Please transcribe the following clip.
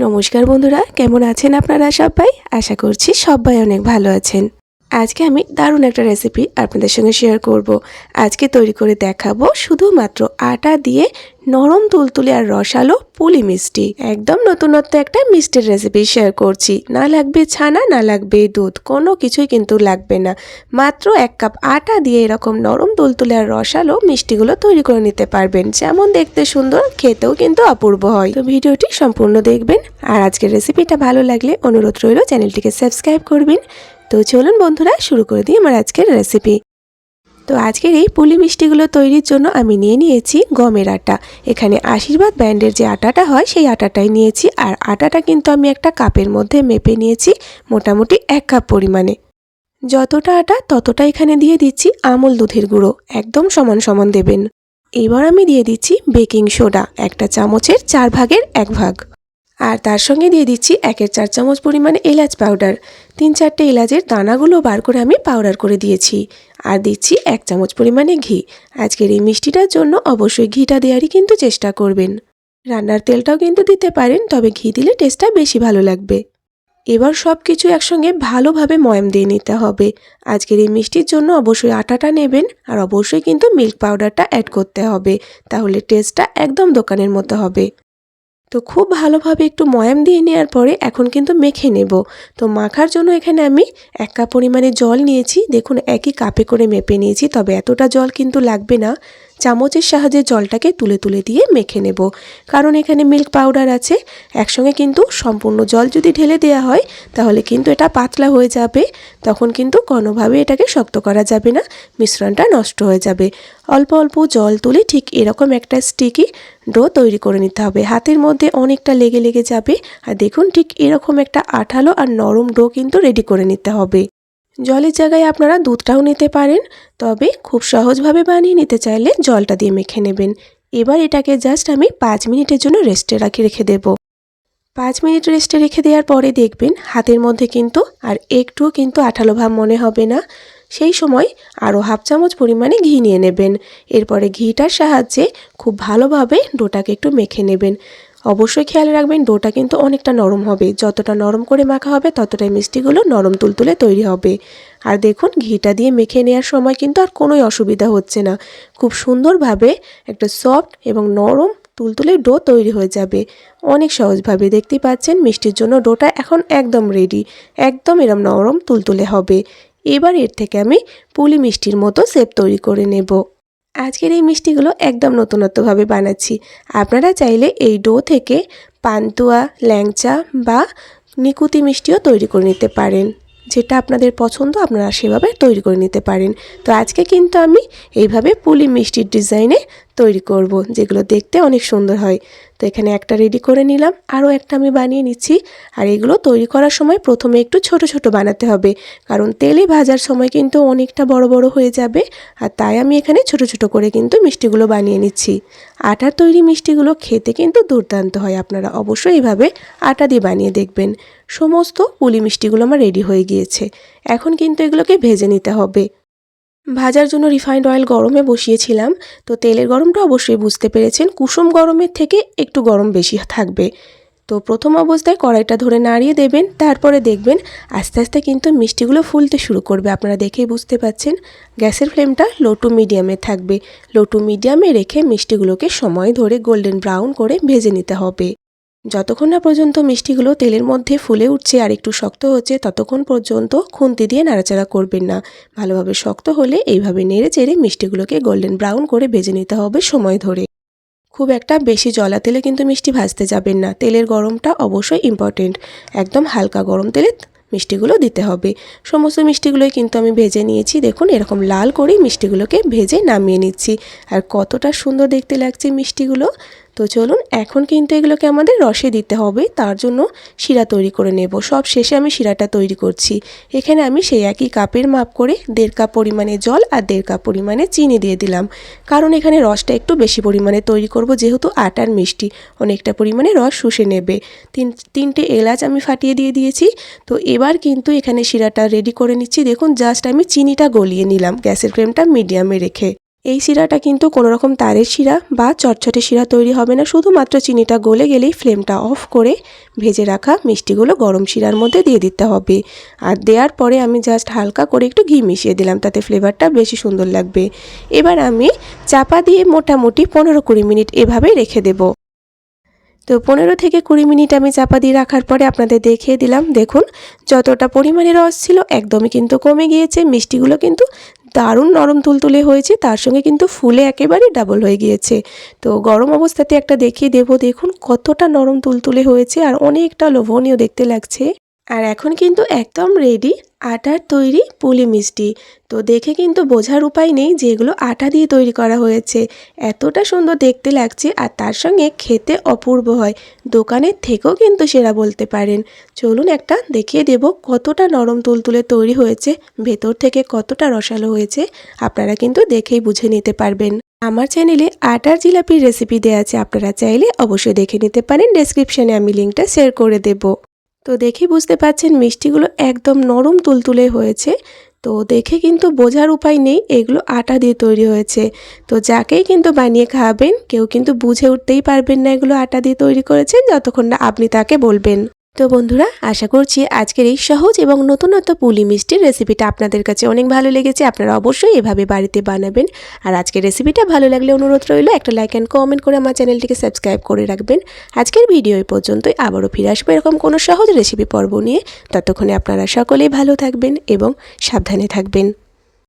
নমস্কার বন্ধুরা কেমন আছেন আপনারা সবাই? আশা করছি সবাই অনেক ভালো আছেন। আজকে আমি দারুণ একটা রেসিপি আপনাদের সঙ্গে শেয়ার করব। আজকে তৈরি করে দেখাবো শুধুমাত্র আটা দিয়ে নরম তুলতুলে আর রসালো পুলি মিষ্টি। একদম নতুনত্ব একটা মিষ্টির রেসিপি শেয়ার করছি। না লাগবে ছানা, না লাগবে দুধ, কোনো কিছুই কিন্তু লাগবে না। মাত্র এক কাপ আটা দিয়ে এরকম নরম তুলতুলে আর রসালো মিষ্টিগুলো তৈরি করে নিতে পারবেন। যেমন দেখতে সুন্দর, খেতেও কিন্তু অপূর্ব হয়। তো ভিডিওটি সম্পূর্ণ দেখবেন। আর আজকের রেসিপিটা ভালো লাগলে অনুরোধ রইল চ্যানেলটিকে সাবস্ক্রাইব করবেন। তো চলুন বন্ধুরা, শুরু করে দিই আমার আজকের রেসিপি তো আজকের এই পুলি মিষ্টিগুলো তৈরির জন্য আমি নিয়ে নিয়েছি গমের আটা। এখানে আশীর্বাদ ব্র্যান্ডের যে আটাটা হয়, সেই আটাটাই নিয়েছি। আর আটাটা কিন্তু আমি একটা কাপের মধ্যে মেপে নিয়েছি মোটামুটি এক কাপ পরিমাণে। যতটা আটা, ততটা এখানে দিয়ে দিচ্ছি আমল দুধের গুঁড়ো, একদম সমান সমান দেবেন। এবার আমি দিয়ে দিচ্ছি বেকিং সোডা, একটা চামচের চার ভাগের এক ভাগ। আর তার সঙ্গে দিয়ে দিচ্ছি একের চার চামচ পরিমাণে এলাচ পাউডার তিন চারটে এলাচের দানাগুলো বার করে আমি পাউডার করে দিয়েছি। আর দিচ্ছি এক চামচ পরিমাণে ঘি। আজকের এই মিষ্টিটার জন্য অবশ্যই ঘিটা দেওয়ারই কিন্তু চেষ্টা করবেন। রান্নার তেলটাও কিন্তু দিতে পারেন, তবে ঘি দিলে টেস্টটা বেশি ভালো লাগবে। এবার সব কিছু একসঙ্গে ভালোভাবে ময়াম দিয়ে নিতে হবে। আজকের এই মিষ্টির জন্য অবশ্যই আটাটা নেবেন আর অবশ্যই কিন্তু মিল্ক পাউডারটা অ্যাড করতে হবে। তাহলে টেস্টটা একদম দোকানের মতো হবে। তো খুব ভালোভাবে একটু ময়াম দিয়ে নেওয়ার পরে এখন কিন্তু মেখে নেব। তো মাখার জন্য এখানে আমি এক কাপ পরিমাণে জল নিয়েছি। দেখুন, একই কাপে করে মেপে নিয়েছি, তবে এতটা জল কিন্তু লাগবে না। চামচের সাহায্যে জলটাকে তুলে তুলে দিয়ে মেখে নেব। কারণ এখানে মিল্ক পাউডার আছে। একসঙ্গে কিন্তু সম্পূর্ণ জল যদি ঢেলে দেওয়া হয়, তাহলে কিন্তু এটা পাতলা হয়ে যাবে। তখন কিন্তু কোনোভাবে এটাকে শক্ত করা যাবে না, মিশ্রণটা নষ্ট হয়ে যাবে। অল্প অল্প জল তুলে ঠিক এরকম একটা স্টিকি ডো তৈরি করে নিতে হবে। হাতের মধ্যে অনেকটা লেগে লেগে যাবে। আর দেখুন, ঠিক এরকম একটা আঠালো আর নরম ডো কিন্তু রেডি করে নিতে হবে। জলের জায়গায় আপনারা দুধটাও নিতে পারেন, তবে খুব সহজভাবে বানিয়ে নিতে চাইলে জলটা দিয়ে মেখে নেবেন। এবার এটাকে জাস্ট আমি পাঁচ মিনিটের জন্য রেস্টে রাখি, রেখে দেব। পাঁচ মিনিট রেস্টে রেখে দেওয়ার পরে দেখবেন হাতের মধ্যে কিন্তু আর একটুও কিন্তু আঠালো ভাব মনে হবে না। সেই সময় আরও হাফ চামচ পরিমাণে ঘি নিয়ে নেবেন। এরপরে ঘিটার সাহায্যে খুব ভালোভাবে ডোটাকে একটু মেখে নেবেন। অবশ্যই খেয়াল রাখবেন, ডোটা কিন্তু অনেকটা নরম হবে। যতটা নরম করে মাখা হবে, ততটাই মিষ্টিগুলো নরম তুলতুলে তৈরি হবে। আর দেখুন, ঘিটা দিয়ে মেখে নেওয়ার সময় কিন্তু আর কোনোই অসুবিধা হচ্ছে না। খুব সুন্দরভাবে একটা সফট এবং নরম তুলতুলে ডো তৈরি হয়ে যাবে। অনেক সহজভাবে দেখতে পাচ্ছেন, মিষ্টির জন্য ডোটা এখন একদম রেডি একদম এরম নরম তুলতুলে হবে। এবার এর থেকে আমি পুলি মিষ্টির মতো সেপ তৈরি করে নেব। আজকের এই মিষ্টিগুলো একদম নতুনত্বভাবে বানাচ্ছি। আপনারা চাইলে এই ডো থেকে পান্তুয়া, ল্যাংচা বা নিকুতি মিষ্টিও তৈরি করে নিতে পারেন। যেটা আপনাদের পছন্দ, আপনারা সেভাবে তৈরি করে নিতে পারেন। তো আজকে কিন্তু আমি এইভাবে পুলি মিষ্টির ডিজাইনে তৈরি করব, যেগুলো দেখতে অনেক সুন্দর হয়। তো এখানে একটা রেডি করে নিলাম, আরও একটা আমি বানিয়ে নিচ্ছি। আর এগুলো তৈরি করার সময় প্রথমে একটু ছোট ছোট বানাতে হবে, কারণ তেলে ভাজার সময় কিন্তু অনেকটা বড় বড় হয়ে যাবে। আর তাই আমি এখানে ছোট ছোট করে কিন্তু মিষ্টিগুলো বানিয়ে নিচ্ছি। আটার তৈরি মিষ্টিগুলো খেতে কিন্তু দুর্দান্ত হয়, আপনারা অবশ্যই এইভাবে আটা দিয়ে বানিয়ে দেখবেন। সমস্ত পুলি মিষ্টিগুলো আমার রেডি হয়ে গিয়েছে। এখন কিন্তু এগুলোকে ভেজে নিতে হবে। ভাজার জন্য রিফাইন্ড অয়েল গরমে বসিয়েছিলাম, তো তেলের গরমটা অবশ্যই বুঝতে পেরেছেন। কুসুম গরমের থেকে একটু গরম বেশি থাকবে। তো প্রথম অবস্থায় কড়াইটা ধরে নাড়িয়ে দেবেন, তারপরে দেখবেন আস্তে আস্তে কিন্তু মিষ্টিগুলো ফুলতে শুরু করবে। আপনারা দেখেই বুঝতে পাচ্ছেন, গ্যাসের ফ্লেমটা লো টু মিডিয়ামে থাকবে। লো টু মিডিয়ামে রেখে মিষ্টিগুলোকে সময় ধরে গোল্ডেন ব্রাউন করে ভেজে নিতে হবে। যতক্ষণ না পর্যন্ত মিষ্টিগুলো তেলের মধ্যে ফুলে উঠছে আর একটু শক্ত হচ্ছে, ততক্ষণ পর্যন্ত খুন্তি দিয়ে নাড়াচাড়া করবেন না। ভালোভাবে শক্ত হলে এইভাবে নেড়ে চেড়ে মিষ্টিগুলোকে গোল্ডেন ব্রাউন করে ভেজে নিতে হবে সময় ধরে। খুব একটা বেশি জলা তেলে কিন্তু মিষ্টি ভাজতে যাবেন না। তেলের গরমটা অবশ্যই ইম্পর্টেন্ট একদম হালকা গরম তেলে মিষ্টিগুলো দিতে হবে। সমস্ত মিষ্টিগুলোই কিন্তু আমি ভেজে নিয়েছি। দেখুন, এরকম লাল করেই মিষ্টিগুলোকে ভেজে নামিয়ে নিচ্ছি। আর কতটা সুন্দর দেখতে লাগছে মিষ্টিগুলো। তো চলুন, এখন কিন্তু এগুলোকে আমাদের রসে দিতে হবে, তার জন্য শিরা তৈরি করে নেব। সব শেষে আমি শিরাটা তৈরি করছি। এখানে আমি সেই একই কাপের মাপ করে দেড় কাপ পরিমাণে জল আর দেড় কাপ পরিমাণে চিনি দিয়ে দিলাম। কারণ এখানে রসটা একটু বেশি পরিমাণে তৈরি করব, যেহেতু আটার মিষ্টি, অনেকটা পরিমাণে রস শুষে নেবে। তিন, তিনটে এলাচ আমি ফাটিয়ে দিয়ে দিয়েছি। তো এবার কিন্তু এখানে শিরাটা রেডি করে নিচ্ছি। দেখুন জাস্ট আমি চিনিটা গলিয়ে নিলাম, গ্যাসের ফ্লেমটা মিডিয়ামে রেখে। এই শিরাটা কিন্তু কোনো রকম তারের শিরা বা চটচটে শিরা তৈরি হবে না। শুধুমাত্র চিনিটা গলে গেলেই ফ্লেমটা অফ করে ভেজে রাখা মিষ্টিগুলো গরম শিরার মধ্যে দিয়ে দিতে হবে। আর দেওয়ার পরে আমি জাস্ট হালকা করে একটু ঘি মিশিয়ে দিলাম, তাতে ফ্লেভারটা বেশি সুন্দর লাগবে। এবার আমি চাপা দিয়ে মোটামুটি পনেরো কুড়ি মিনিট এভাবেই রেখে দেবো। তো পনেরো থেকে কুড়ি মিনিট আমি চাপা দিয়ে রাখার পরে আপনাদের দেখিয়ে দিলাম। দেখুন, যতটা পরিমাণে রস ছিল একদমই কিন্তু কমে গিয়েছে। মিষ্টিগুলো কিন্তু দারুণ নরম তুলতুলে হয়েছে, তার সঙ্গে কিন্তু ফুলে একেবারে ডাবল হয়ে গিয়েছে। তো গরম অবস্থাতে একটা দেখিয়ে দেবো, দেখুন কতটা নরম তুলতুলে হয়েছে আর অনেকটা লোভনীয় দেখতে লাগছে। আর এখন কিন্তু একদম রেডি আটার তৈরি পুলি মিষ্টি। তো দেখে কিন্তু বোঝার উপায় নেই যে এগুলো আটা দিয়ে তৈরি করা হয়েছে। এতটা সুন্দর দেখতে লাগছে আর তার সঙ্গে খেতে অপূর্ব হয়। দোকানের থেকেও কিন্তু সেরা বলতে পারেন। চলুন একটা দেখিয়ে দেব কতটা নরম তুলতুলে তৈরি হয়েছে, ভেতর থেকে কতটা রসালো হয়েছে। আপনারা কিন্তু দেখেই বুঝে নিতে পারবেন। আমার চ্যানেলে আটার জিলাপির রেসিপি দেওয়া আছে, আপনারা চাইলে অবশ্যই দেখে নিতে পারেন। ডেসক্রিপশানে আমি লিঙ্কটা শেয়ার করে দেবো। তো দেখে বুঝতে পাচ্ছেন মিষ্টিগুলো একদম নরম তুলতুলে হয়েছে। তো দেখে কিন্তু বোঝার উপায় নেই, এগুলো আটা দিয়ে তৈরি হয়েছে। তো যাকেই কিন্তু বানিয়ে খাওয়াবেন কেউ কিন্তু বুঝে উঠতেই পারবেন না এগুলো আটা দিয়ে তৈরি করেছেন, যতক্ষণ না আপনি তাকে বলবেন। তো বন্ধুরা, আশা করছি আজকের এই সহজ এবং নতুনত্ব পুলি মিষ্টির রেসিপিটা আপনাদের কাছে অনেক ভালো লেগেছে। আপনারা অবশ্যই এভাবে বাড়িতে বানাবেন। আর আজকের রেসিপিটা ভালো লাগলে অনুরোধ রইল, একটা লাইক অ্যান্ড কমেন্ট করে আমার চ্যানেলটিকে সাবস্ক্রাইব করে রাখবেন। আজকের ভিডিও পর্যন্তই। আবারও ফিরে আসব এরকম কোনো সহজ রেসিপি পর্ব নিয়ে। ততক্ষণে আপনারা সকলেই ভালো থাকবেন এবং সাবধানে থাকবেন।